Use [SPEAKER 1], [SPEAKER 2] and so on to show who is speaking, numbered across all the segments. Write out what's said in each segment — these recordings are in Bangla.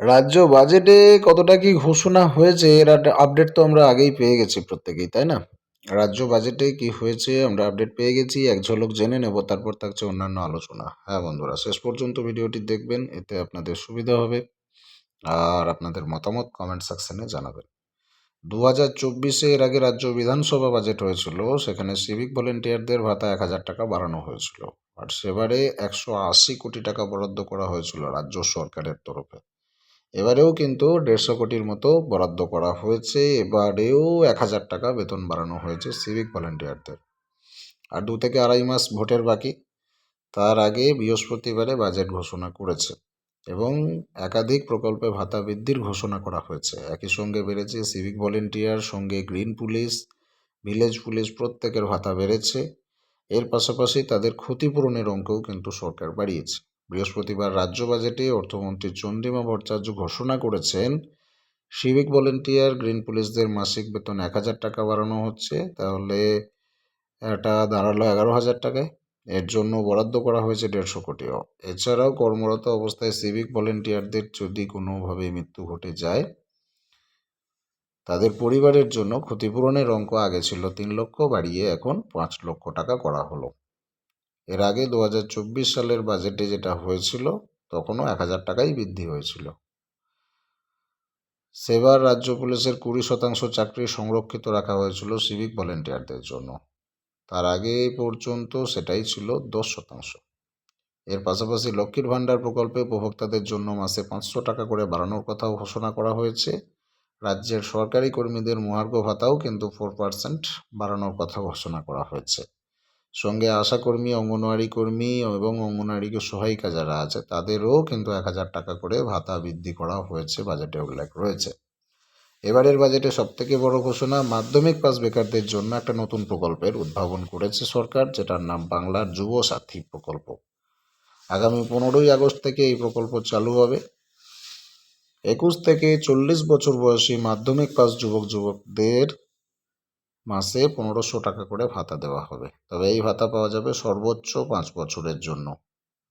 [SPEAKER 1] রাজ্য বাজেটে কতটা কি ঘোষণা হয়েছে এর আপডেট তো আমরা আগেই পেয়ে গেছি প্রত্যেকেই, তাই না? রাজ্য বাজেটে কি হয়েছে আমরা আপডেট পেয়ে গেছি, এক ঝলক জেনে নেব, তারপর থাকছে অন্যান্য আলোচনা। হ্যাঁ বন্ধুরা, শেষ পর্যন্ত ভিডিওটি দেখবেন, এতে আপনাদের সুবিধা হবে। আর আপনাদের মতামত কমেন্ট সেকশনে জানাবেন। দু হাজার চব্বিশে এর আগে রাজ্য বিধানসভা বাজেট হয়েছিল, সেখানে সিভিক ভলেন্টিয়ারদের ভাতা এক হাজার টাকা বাড়ানো হয়েছিল। আর সেবারে একশো আশি কোটি টাকা বরাদ্দ করা হয়েছিল রাজ্য সরকারের তরফে। এবারেও কিন্তু দেড়শো কোটির মতো বরাদ্দ করা হয়েছে। এবারেও এক হাজার টাকা বেতন বাড়ানো হয়েছে সিভিক ভলেন্টিয়ারদের আর দু থেকে আড়াই মাস ভোটের বাকি। তার আগে বৃহস্পতিবারে বাজেট ঘোষণা করেছে এবং একাধিক প্রকল্পে ভাতা বৃদ্ধির ঘোষণা করা হয়েছে। একই সঙ্গে বেড়েছে সিভিক ভলেন্টিয়ার সঙ্গে গ্রিন পুলিশ ভিলেজ পুলিশ প্রত্যেকের ভাতা বেড়েছে। এর পাশাপাশি তাদের ক্ষতিপূরণের অঙ্কও কিন্তু সরকার বাড়িয়েছে। বৃহস্পতিবার রাজ্য বাজেটে অর্থমন্ত্রী চন্দ্রিমা ভট্টাচার্য ঘোষণা করেছেন, সিভিক ভলেন্টিয়ার, গ্রিন পুলিশদের মাসিক বেতন এক হাজার টাকা বাড়ানো হচ্ছে, তাহলে এটা দাঁড়াল এগারো হাজার টাকায়। এর জন্য বরাদ্দ করা হয়েছে দেড়শো কোটিও। এছাড়াও কর্মরত অবস্থায় সিভিক ভলেন্টিয়ারদের যদি কোনোভাবে মৃত্যু ঘটে যায়, তাদের পরিবারের জন্য ক্ষতিপূরণের অঙ্ক আগে ছিল তিন লক্ষ, বাড়িয়ে এখন পাঁচ লক্ষ টাকা করা হলো। এর আগে দু হাজার চব্বিশ সালের বাজেটে যেটা হয়েছিল, তখনও এক হাজার টাকাই বৃদ্ধি হয়েছিল। সেবার রাজ্য পুলিশের কুড়ি শতাংশ চাকরি সংরক্ষিত রাখা হয়েছিল সিভিক ভলেন্টিয়ারদের জন্য। তার আগে পর্যন্ত সেটাই ছিল দশ শতাংশ। এর পাশাপাশি লক্ষ্মীর ভাণ্ডার প্রকল্পে উপভোক্তাদের জন্য মাসে পাঁচশো টাকা করে বাড়ানোর কথাও ঘোষণা করা হয়েছে। রাজ্যের সরকারি কর্মীদের মহার্ঘ ভাতাও কিন্তু ফোর পার্সেন্ট বাড়ানোর কথা ঘোষণা করা হয়েছে। সঙ্গে আশাকর্মী অঙ্গনওয়াড়ি কর্মী এবং অঙ্গনওয়াড়ি সহায়িকা যারা আছে, তাদেরও কিন্তু এক হাজার টাকা করে ভাতা বৃদ্ধি করা হয়েছে বাজেটে উল্লেখ রয়েছে। এবারের বাজেটে সবথেকে বড় ঘোষণা, মাধ্যমিক পাস বেকারদের জন্য একটা নতুন প্রকল্পের উদ্ভাবন করেছে সরকার, যেটার নাম বাংলার যুব সাথী প্রকল্প। আগামী পনেরোই আগস্ট থেকে এই প্রকল্প চালু হবে। একুশ থেকে চল্লিশ বছর বয়সী মাধ্যমিক পাস যুবক যুবকদের মাসে পনেরোশো টাকা করে ভাতা দেওয়া হবে। তবে এই ভাতা পাওয়া যাবে সর্বোচ্চ পাঁচ বছরের জন্য।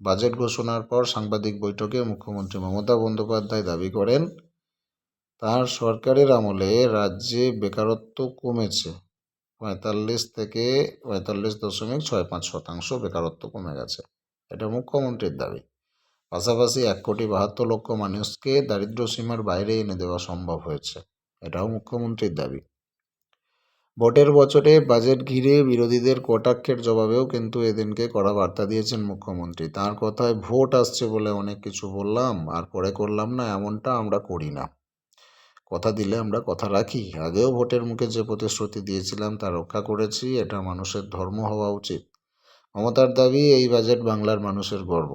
[SPEAKER 1] বাজেট ঘোষণার পর সাংবাদিক বৈঠকে মুখ্যমন্ত্রী মমতা বন্দ্যোপাধ্যায় দাবি করেন, তার সরকারের আমলে রাজ্যে বেকারত্ব কমেছে। পঁয়তাল্লিশ থেকে পঁয়তাল্লিশ দশমিক ছয় পাঁচ শতাংশ বেকারত্ব কমে গেছে। এটা মুখ্যমন্ত্রীর দাবি। পাশাপাশি এক কোটি বাহাত্তর লক্ষ মানুষকে দারিদ্র সীমার বাইরে এনে দেওয়া সম্ভব হয়েছে। এটাও মুখ্যমন্ত্রীর দাবি। ভোটের বছরে বাজেট ঘিরে বিরোধীদের কটাক্ষের জবাবেও কিন্তু এদিনকে কড়া বার্তা দিয়েছেন মুখ্যমন্ত্রী। তার কথায় ভোট আসছে বলে অনেক কিছু বললাম, আর পরে করলাম না এমনটা আমরা করি না। কথা দিলে আমরা কথা রাখি। আগেও ভোটের মুখে যে প্রতিশ্রুতি দিয়েছিলাম তা রক্ষা করেছি, এটা মানুষের ধর্ম হওয়া উচিত। মমতার দাবি, এই বাজেট বাংলার মানুষের গর্ব।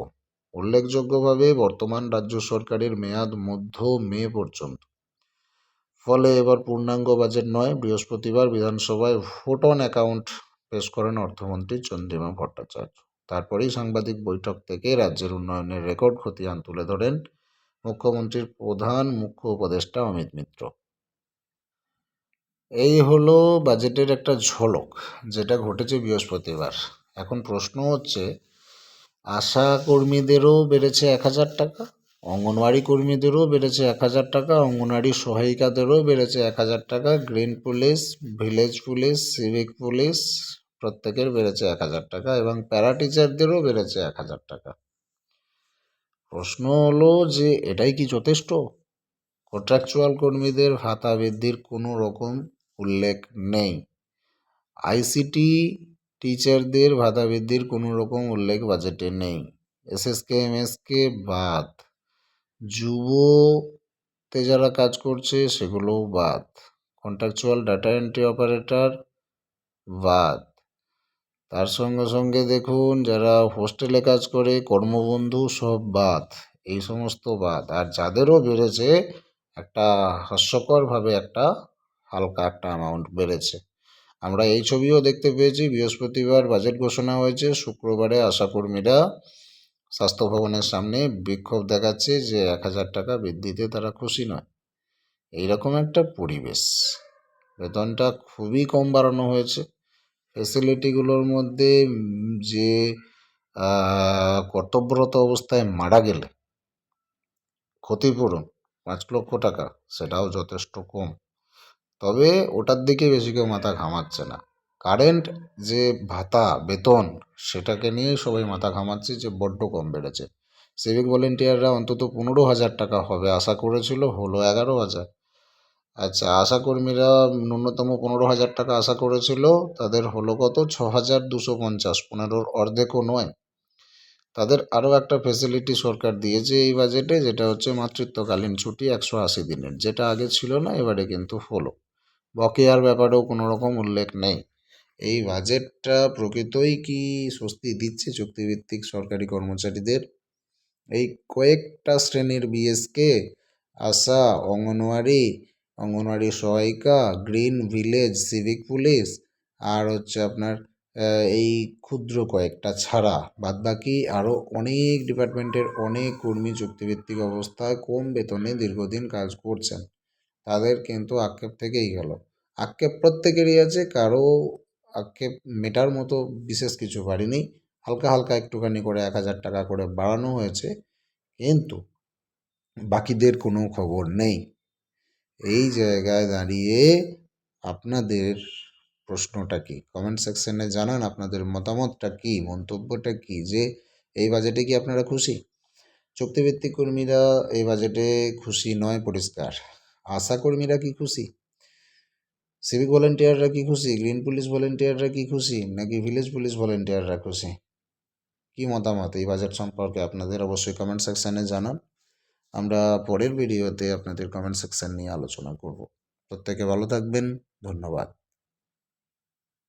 [SPEAKER 1] উল্লেখযোগ্যভাবে বর্তমান রাজ্য সরকারের মেয়াদ মধ্য মে পর্যন্ত। ফলে এবার পূর্ণাঙ্গ বাজেট নয়। বৃহস্পতিবার বিধানসভায় ভোট অন অ্যাকাউন্ট পেশ করেন অর্থমন্ত্রী চন্দ্রিমা ভট্টাচার্য। তারপরেই সাংবাদিক বৈঠক থেকে রাজ্যের উন্নয়নের রেকর্ড খতিয়ান তুলে ধরেন মুখ্যমন্ত্রীর প্রধান মুখ্য উপদেষ্টা অমিত মিত্র। এই হলো বাজেটের একটা ঝলক, যেটা ঘটেছে বৃহস্পতিবার। এখন প্রশ্ন হচ্ছে, আশা কর্মীদেরও বেড়েছে এক হাজার টাকা? অঙ্গনওয়াড়ি কর্মীদেরও বেড়েছে এক হাজার টাকা, অঙ্গনওয়াড়ি সহায়িকাদেরও বেড়েছে এক হাজার টাকা, green police, village police, civic police প্রত্যেকের বেড়েছে এক হাজার টাকা এবং প্যারা টিচারদেরও বেড়েছে এক হাজার টাকা। প্রশ্ন হলো যে এটাই কি যথেষ্ট? কন্ট্রাকচুয়াল কর্মীদের ভাতা বৃদ্ধির কোনো রকম উল্লেখ নেই। আইসিটি টিচারদের ভাতা বৃদ্ধির কোনো রকম উল্লেখ বাজেটে নেই। এসএসকে, এমএসকে বাদ। যুবতে যারা কাজ করছে সেগুলোও বাদ। কন্ট্রাকচুয়াল ডাটা এন্ট্রি অপারেটর বাদ। তার সঙ্গে সঙ্গে দেখুন যারা হোস্টেলে কাজ করে, কর্মবন্ধু সব বাদ। এই সমস্ত বাদ। আর যাদেরও বেড়েছে, একটা হাস্যকরভাবে একটা হালকা একটা অ্যামাউন্ট বেড়েছে। আমরা এই ছবিও দেখতে পেয়েছি, বৃহস্পতিবার বাজেট ঘোষণা হয়েছে, শুক্রবারে আশাকর্মীরা স্বাস্থ্য ভবনের সামনে বিক্ষোভ দেখাচ্ছে যে এক হাজার টাকা বৃদ্ধিতে তারা খুশি নয়। এইরকম একটা পরিবেশ। বেতনটা খুবই কম বাড়ানো হয়েছে। ফেসিলিটিগুলোর মধ্যে যে কর্তব্যরত অবস্থায় মারা গেলে ক্ষতিপূরণ পাঁচ লক্ষ টাকা, সেটাও যথেষ্ট কম। তবে ওটার দিকে বেশি কেউ মাথা ঘামাচ্ছে না। কারেন্ট যে ভাতা, বেতন, সেটাকে নিয়েই সবাই মাথা ঘামাচ্ছে যে বড্ড কম বেড়েছে। সিভিক ভলেন্টিয়াররা অন্তত পনেরো হাজার টাকা হবে আশা করেছিল, হলো এগারো হাজার। আচ্ছা আশাকর্মীরা ন্যূনতম পনেরো হাজার টাকা আশা করেছিল, তাদের হলো কত? ছ হাজার দুশো পঞ্চাশ, পনেরোর অর্ধেকও নয়। তাদের আরও একটা ফেসিলিটি সরকার দিয়েছে এই বাজেটে যেটা হচ্ছে মাতৃত্বকালীন ছুটি একশো আশি দিনের, যেটা আগে ছিল না, এবারে কিন্তু হলো। বকেয়ার ব্যাপারেও কোনো রকম উল্লেখ নেই। এই বাজেটটা প্রকৃতই কি স্বস্তি দিচ্ছে চুক্তিভিত্তিক সরকারি কর্মচারীদের? এই কয়েকটা শ্রেণির বিএসকে, আশা, অঙ্গনওয়াড়ি অঙ্গনওয়াড়ি সহায়িকা, গ্রিন ভিলেজ, সিভিক পুলিশ আর হচ্ছে আপনার এই ক্ষুদ্র কয়েকটা ছাড়া। বাদবাকি আরও অনেক ডিপার্টমেন্টের অনেক কর্মী চুক্তিভিত্তিক অবস্থায় কম বেতনে দীর্ঘদিন কাজ করছেন। তাদের কিন্তু আক্ষেপ থেকেই গেল। আক্ষেপ প্রত্যেকেরই আছে, কারও আক্ষেপ মেটার মতো বিশেষ কিছু বাড়িনি হালকা হালকা একটুখানি করে এক হাজার টাকা করে বাড়ানো হয়েছে। কিন্তু বাকিদের কোনো খবর নেই। এই জায়গায় দাঁড়িয়ে আপনাদের প্রশ্নটা কি? কমেন্ট সেকশনে জানান আপনাদের মতামতটা কি? মন্তব্যটা কি? যে এই বাজেটে কি আপনারা খুশি? চুক্তিভিত্তিক কর্মীরা এই বাজেটে খুশি নয়, পরিষ্কার। আশা কর্মীরা কি খুশি? সিভিক ভলেন্টিয়াররা কি খুশি? গ্রিন পুলিশ ভলেন্টিয়াররা কি খুশি? নাকি ভিলেজ পুলিশ ভলেন্টিয়াররা খুশি? কি মতামত? এই বাজেট সম্পর্কে আপনাদের অবশ্যই কমেন্ট সেকশানে জানান। আমরা পরের ভিডিওতে আপনাদের কমেন্ট সেকশান নিয়ে আলোচনা করব। প্রত্যেকে ভালো থাকবেন। ধন্যবাদ।